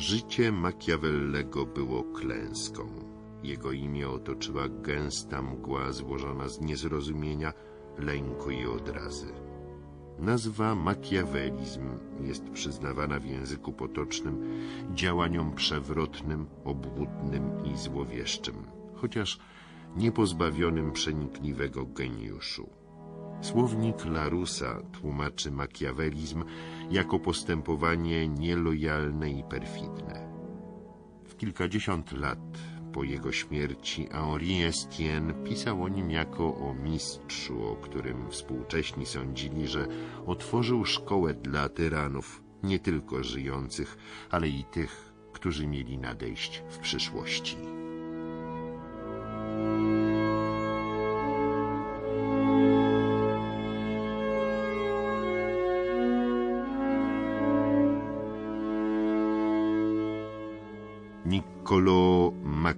Życie Machiavellego było klęską. Jego imię otoczyła gęsta mgła złożona z niezrozumienia, lęku i odrazy. Nazwa makiawelizm jest przyznawana w języku potocznym działaniom przewrotnym, obłudnym i złowieszczym, chociaż niepozbawionym przenikliwego geniuszu. Słownik Larusa tłumaczy makiawelizm jako postępowanie nielojalne i perfidne. W kilkadziesiąt lat po jego śmierci Henri Estienne pisał o nim jako o mistrzu, o którym współcześni sądzili, że otworzył szkołę dla tyranów, nie tylko żyjących, ale i tych, którzy mieli nadejść w przyszłości.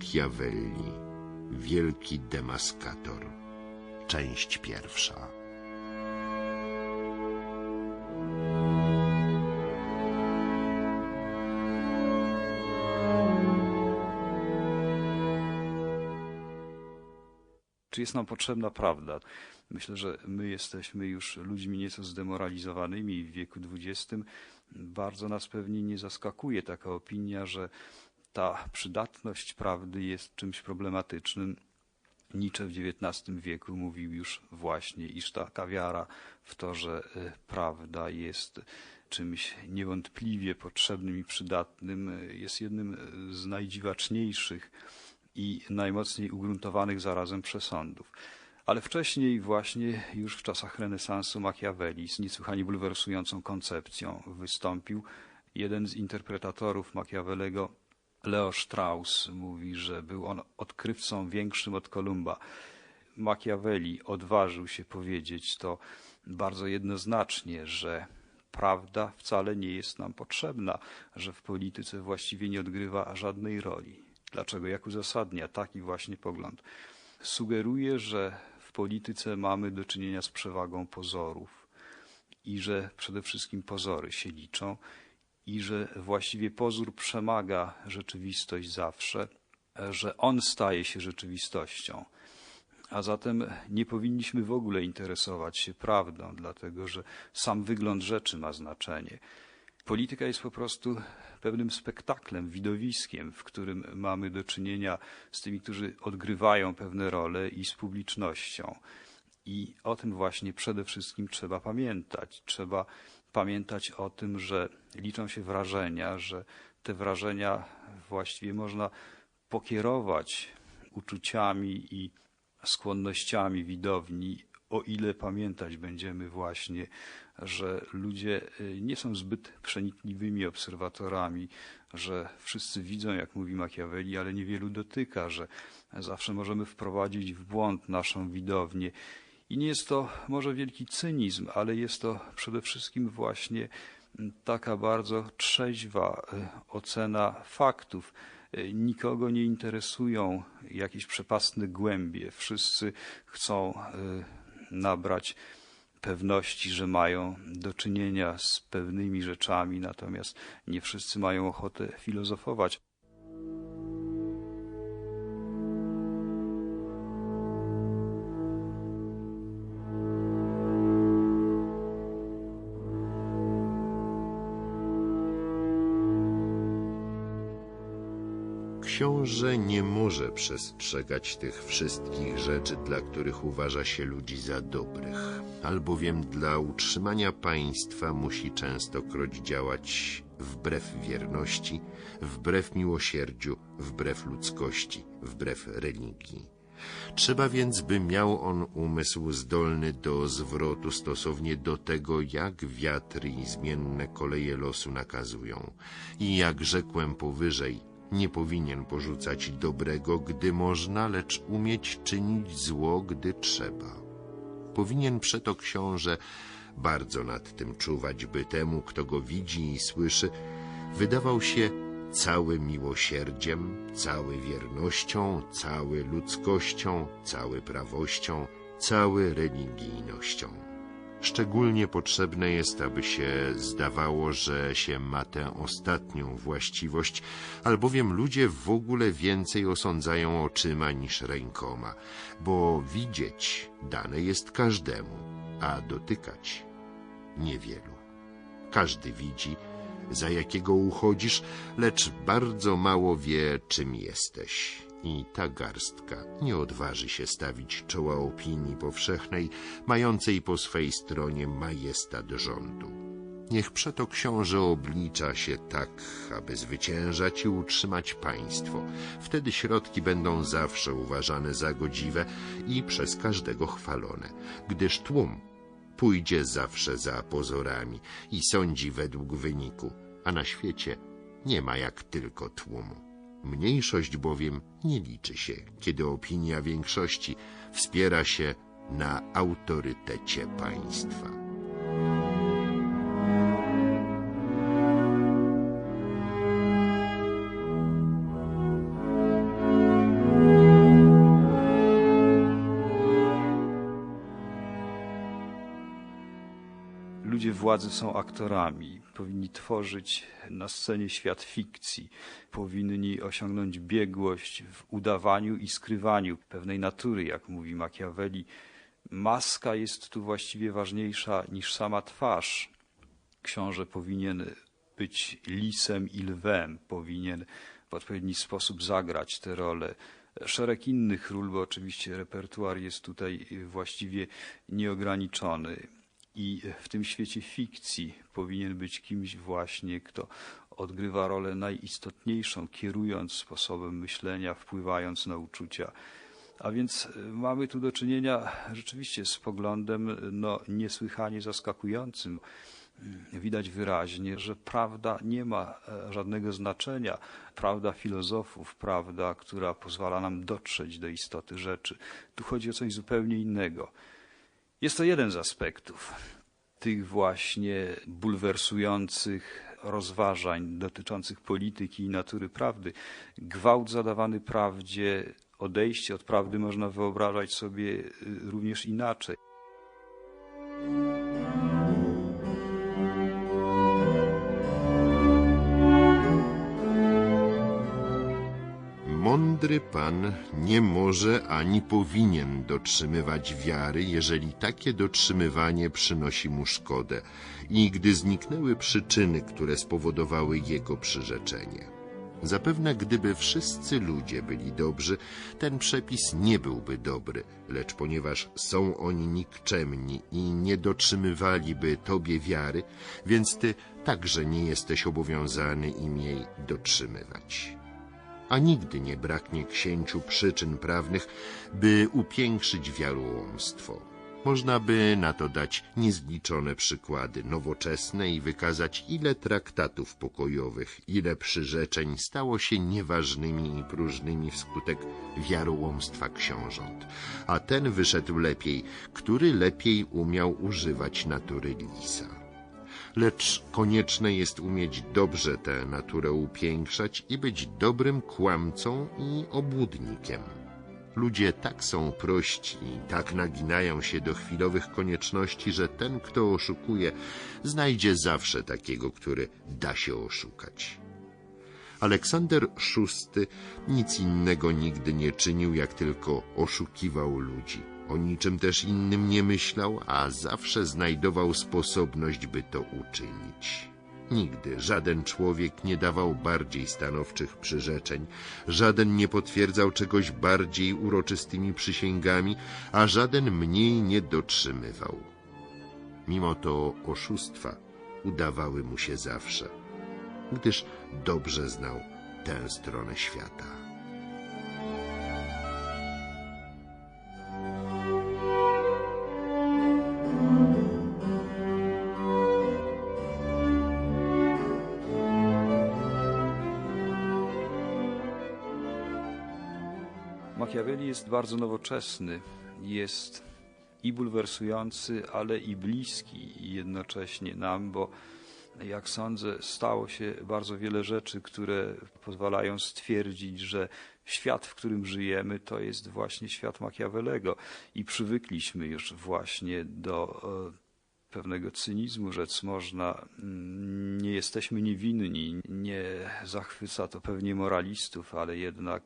Machiavelli Wielki Demaskator Część pierwsza Czy jest nam potrzebna prawda? Myślę, że my jesteśmy już ludźmi nieco zdemoralizowanymi w wieku XX. Bardzo nas pewnie nie zaskakuje taka opinia, że ta przydatność prawdy jest czymś problematycznym. Nietzsche w XIX wieku mówił już właśnie, iż taka wiara w to, że y, prawda jest czymś niewątpliwie potrzebnym i przydatnym, y, jest jednym z najdziwaczniejszych i najmocniej ugruntowanych zarazem przesądów. Ale wcześniej, właśnie już w czasach renesansu Machiavelli, z niesłychanie bulwersującą koncepcją wystąpił jeden z interpretatorów Machiavellego, Leo Strauss, mówi, że był on odkrywcą większym od Kolumba. Machiavelli odważył się powiedzieć to bardzo jednoznacznie, że prawda wcale nie jest nam potrzebna, że w polityce właściwie nie odgrywa żadnej roli. Dlaczego? Jak uzasadnia taki właśnie pogląd? Sugeruje, że w polityce mamy do czynienia z przewagą pozorów i że przede wszystkim pozory się liczą i że właściwie pozór przemaga rzeczywistość zawsze, że on staje się rzeczywistością. A zatem nie powinniśmy w ogóle interesować się prawdą, dlatego że sam wygląd rzeczy ma znaczenie. Polityka jest po prostu pewnym spektaklem, widowiskiem, w którym mamy do czynienia z tymi, którzy odgrywają pewne role i z publicznością. I o tym właśnie przede wszystkim trzeba pamiętać. Trzeba pamiętać o tym, że liczą się wrażenia, że te wrażenia właściwie można pokierować uczuciami i skłonnościami widowni, o ile pamiętać będziemy właśnie, że ludzie y, nie są zbyt przenikliwymi obserwatorami, że wszyscy widzą, jak mówi Machiavelli, ale niewielu dotyka, że zawsze możemy wprowadzić w błąd naszą widownię. I nie jest to może wielki cynizm, ale jest to przede wszystkim właśnie taka bardzo trzeźwa e, ocena faktów. E, nikogo nie interesują jakieś przepastne głębie. Wszyscy chcą e, nabrać pewności, że mają do czynienia z pewnymi rzeczami, natomiast nie wszyscy mają ochotę filozofować. Książę nie może przestrzegać tych wszystkich rzeczy, dla których uważa się ludzi za dobrych, albowiem dla utrzymania państwa musi częstokroć działać wbrew wierności, wbrew miłosierdziu, wbrew ludzkości, wbrew religii. Trzeba więc, by miał on umysł zdolny do zwrotu stosownie do tego, jak wiatry i zmienne koleje losu nakazują. I jak rzekłem powyżej, nie powinien porzucać dobrego, gdy można, lecz umieć czynić zło, gdy trzeba. Powinien przeto książę bardzo nad tym czuwać, by temu, kto go widzi i słyszy, wydawał się cały miłosierdziem, cały wiernością, cały ludzkością, cały prawością, cały religijnością. Szczególnie potrzebne jest, aby się zdawało, że się ma tę ostatnią właściwość, albowiem ludzie w ogóle więcej osądzają oczyma niż rękoma, bo widzieć dane jest każdemu, a dotykać niewielu. Każdy widzi, za jakiego uchodzisz, lecz bardzo mało wie, czym jesteś. I ta garstka nie odważy się stawić czoła opinii powszechnej, mającej po swej stronie majestat rządu. Niech przeto książę oblicza się tak, aby zwyciężać i utrzymać państwo. Wtedy środki będą zawsze uważane za godziwe i przez każdego chwalone, gdyż tłum pójdzie zawsze za pozorami i sądzi według wyniku, a na świecie nie ma jak tylko tłumu. Mniejszość bowiem nie liczy się, kiedy opinia większości wspiera się na autorytecie państwa. Ludzie władzy są aktorami, powinni tworzyć na scenie świat fikcji, powinni osiągnąć biegłość w udawaniu i skrywaniu pewnej natury, jak mówi Machiavelli. Maska jest tu właściwie ważniejsza niż sama twarz. Książę powinien być lisem i lwem, powinien w odpowiedni sposób zagrać tę rolę. Szereg innych ról, bo oczywiście repertuar jest tutaj właściwie nieograniczony. I w tym świecie fikcji powinien być kimś właśnie, kto odgrywa rolę najistotniejszą, kierując sposobem myślenia, wpływając na uczucia. A więc y, mamy tu do czynienia rzeczywiście z poglądem no, niesłychanie zaskakującym. Y, Widać wyraźnie, że prawda nie ma e, żadnego znaczenia. Prawda filozofów, prawda, która pozwala nam dotrzeć do istoty rzeczy. Tu chodzi o coś zupełnie innego. Jest to jeden z aspektów tych właśnie bulwersujących rozważań dotyczących polityki i natury prawdy. Gwałt zadawany prawdzie, odejście od prawdy można wyobrażać sobie y, również inaczej. Mądry pan nie może ani powinien dotrzymywać wiary, jeżeli takie dotrzymywanie przynosi mu szkodę i gdy zniknęły przyczyny, które spowodowały jego przyrzeczenie. Zapewne gdyby wszyscy ludzie byli dobrzy, ten przepis nie byłby dobry, lecz ponieważ są oni nikczemni i nie dotrzymywaliby tobie wiary, więc ty także nie jesteś obowiązany im jej dotrzymywać a nigdy nie braknie księciu przyczyn prawnych, by upiększyć wiarołomstwo. Można by na to dać niezliczone przykłady nowoczesne i wykazać, ile traktatów pokojowych, ile przyrzeczeń stało się nieważnymi i próżnymi wskutek wiarołomstwa książąt. A ten wyszedł lepiej, który lepiej umiał używać natury lisa lecz konieczne jest umieć dobrze tę naturę upiększać i być dobrym kłamcą i obłudnikiem. Ludzie tak są prości, tak naginają się do chwilowych konieczności, że ten, kto oszukuje, znajdzie zawsze takiego, który da się oszukać. Aleksander VI nic innego nigdy nie czynił, jak tylko oszukiwał ludzi. O niczym też innym nie myślał, a zawsze znajdował sposobność, by to uczynić. Nigdy żaden człowiek nie dawał bardziej stanowczych przyrzeczeń, żaden nie potwierdzał czegoś bardziej uroczystymi przysięgami, a żaden mniej nie dotrzymywał. Mimo to oszustwa udawały mu się zawsze, gdyż dobrze znał tę stronę świata. Machiavelli jest bardzo nowoczesny, jest i bulwersujący, ale i bliski jednocześnie nam, bo jak sądzę, stało się bardzo wiele rzeczy, które pozwalają stwierdzić, że świat, w którym żyjemy, to jest właśnie świat Machiavellego i przywykliśmy już właśnie do pewnego cynizmu rzec można. Mm, Nie jesteśmy niewinni, nie zachwyca to pewnie moralistów, ale jednak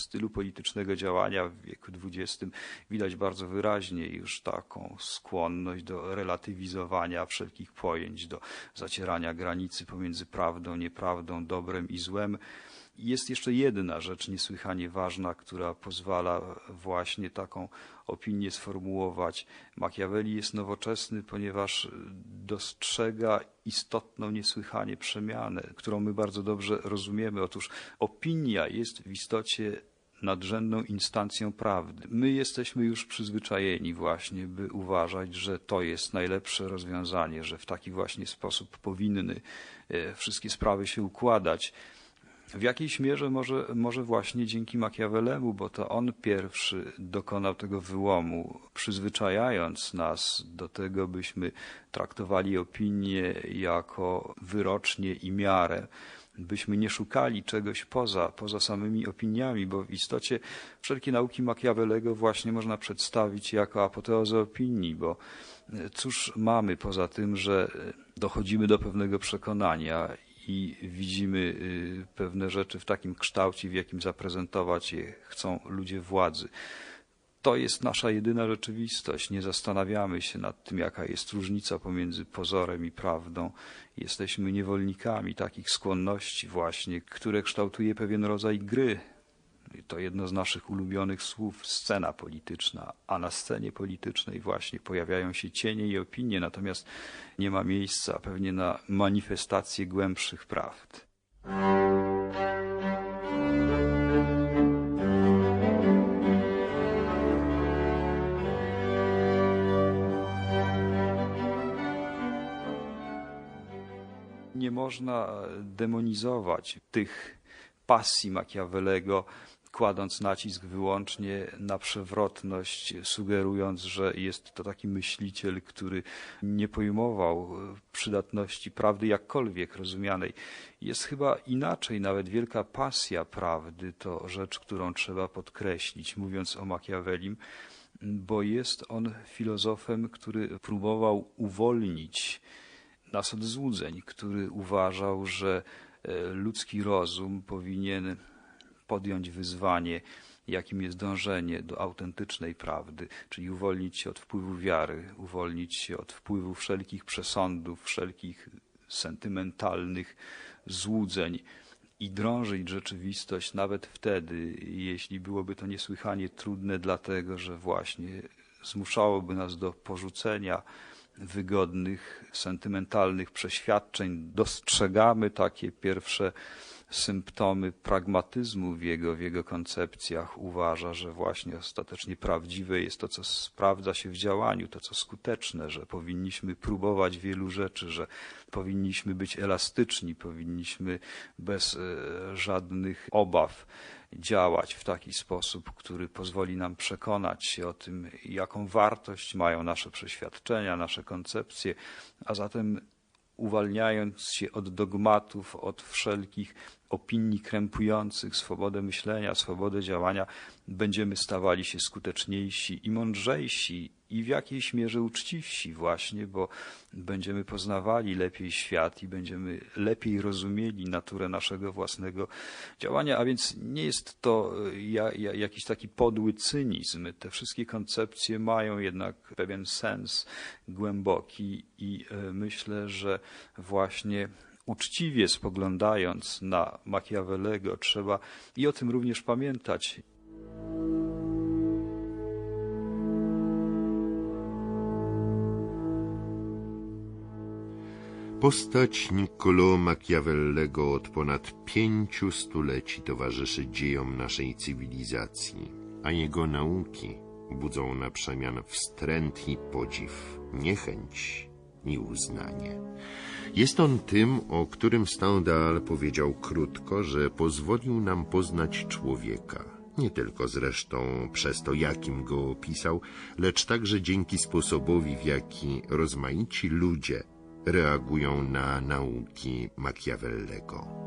stylu politycznego działania w wieku XX widać bardzo wyraźnie już taką skłonność do relatywizowania wszelkich pojęć, do zacierania granicy pomiędzy prawdą, nieprawdą, dobrem i złem. Jest jeszcze jedna rzecz niesłychanie ważna, która pozwala właśnie taką opinię sformułować. Machiavelli jest nowoczesny, ponieważ dostrzega istotną niesłychanie przemianę, którą my bardzo dobrze rozumiemy. Otóż opinia jest w istocie nadrzędną instancją prawdy. My jesteśmy już przyzwyczajeni właśnie, by uważać, że to jest najlepsze rozwiązanie, że w taki właśnie sposób powinny e, wszystkie sprawy się układać. W jakiejś mierze może, może właśnie dzięki Machiavellemu, bo to on pierwszy dokonał tego wyłomu, przyzwyczajając nas do tego, byśmy traktowali opinię jako wyrocznie i miarę byśmy nie szukali czegoś poza, poza samymi opiniami, bo w istocie wszelkie nauki Machiavellego właśnie można przedstawić jako apoteozę opinii, bo cóż mamy poza tym, że dochodzimy do pewnego przekonania i widzimy y, pewne rzeczy w takim kształcie, w jakim zaprezentować je chcą ludzie władzy. To jest nasza jedyna rzeczywistość. Nie zastanawiamy się nad tym, jaka jest różnica pomiędzy pozorem i prawdą. Jesteśmy niewolnikami takich skłonności właśnie, które kształtuje pewien rodzaj gry. To jedno z naszych ulubionych słów, scena polityczna, a na scenie politycznej właśnie pojawiają się cienie i opinie, natomiast nie ma miejsca pewnie na manifestację głębszych prawd. Można demonizować tych pasji Machiavellego, kładąc nacisk wyłącznie na przewrotność, sugerując, że jest to taki myśliciel, który nie pojmował przydatności prawdy jakkolwiek rozumianej. Jest chyba inaczej, nawet wielka pasja prawdy to rzecz, którą trzeba podkreślić, mówiąc o Machiavellim, bo jest on filozofem, który próbował uwolnić nas od złudzeń, który uważał, że e, ludzki rozum powinien podjąć wyzwanie, jakim jest dążenie do autentycznej prawdy, czyli uwolnić się od wpływu wiary, uwolnić się od wpływu wszelkich przesądów, wszelkich sentymentalnych złudzeń i drążyć rzeczywistość nawet wtedy, jeśli byłoby to niesłychanie trudne, dlatego że właśnie zmuszałoby nas do porzucenia wygodnych, sentymentalnych przeświadczeń. Dostrzegamy takie pierwsze symptomy pragmatyzmu w jego, w jego koncepcjach. Uważa, że właśnie ostatecznie prawdziwe jest to, co sprawdza się w działaniu, to, co skuteczne, że powinniśmy próbować wielu rzeczy, że powinniśmy być elastyczni, powinniśmy bez e, żadnych obaw działać w taki sposób, który pozwoli nam przekonać się o tym, jaką wartość mają nasze przeświadczenia, nasze koncepcje, a zatem uwalniając się od dogmatów, od wszelkich opinii krępujących swobodę myślenia, swobodę działania, będziemy stawali się skuteczniejsi i mądrzejsi i w jakiejś mierze uczciwsi właśnie, bo będziemy poznawali lepiej świat i będziemy lepiej rozumieli naturę naszego własnego działania, a więc nie jest to ja, jakiś taki podły cynizm. Te wszystkie koncepcje mają jednak pewien sens głęboki i e, myślę, że właśnie uczciwie spoglądając na Machiavellego, trzeba i o tym również pamiętać. Postać Niccolò Machiavellego od ponad pięciu stuleci towarzyszy dziejom naszej cywilizacji, a jego nauki budzą na przemian wstręt i podziw, niechęć i uznanie. Jest on tym, o którym Stendhal powiedział krótko, że pozwolił nam poznać człowieka. Nie tylko zresztą przez to, jakim go opisał, lecz także dzięki sposobowi, w jaki rozmaici ludzie reagują na nauki Machiavellego.